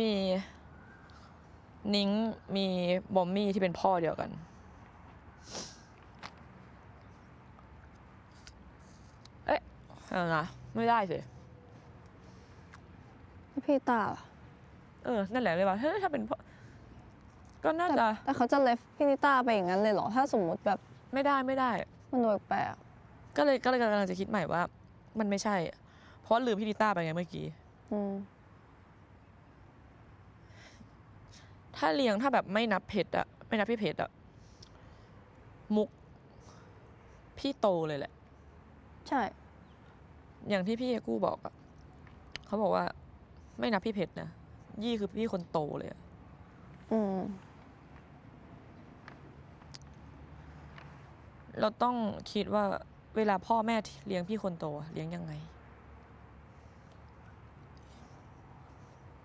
มีนิ้งมีบอมมี่ที่เป็นพ่อเดียวกัน เอ๊ะเอานะไม่ได้สิพี่ตาล่ะเออ นั่นแหละเลยว่าเฮ้ยถ้าเป็นพ่อก็น่าแต่จะ แต่เขาจะเลฟพี่นิต้าไปอย่างนั้นเลยเหรอ ถ้าสมมติแบบไม่ได้ไม่ได้ มันดูแปลกก็เลยก็เลยกำลังจะคิดใหม่ว่า มันไม่ใช่ เพราะลืมพี่ดิต้าไปไงเมื่อกี้ๆอืม ถ้าเลี้ยงถ้าแบบไม่นับเพชรอะไม่นับพี่เพชรอะมุกพี่โตเลยแหละ ใช่ อย่างที่พี่กู้บอกอะเขาบอกว่า ไม่นับพี่เพชรนะยี่คือพี่คนโตเลยอะอืมเราต้องคิดว่าเวลาพ่อแม่เลี้ยงพี่คนโตอะเลี้ยงยังไง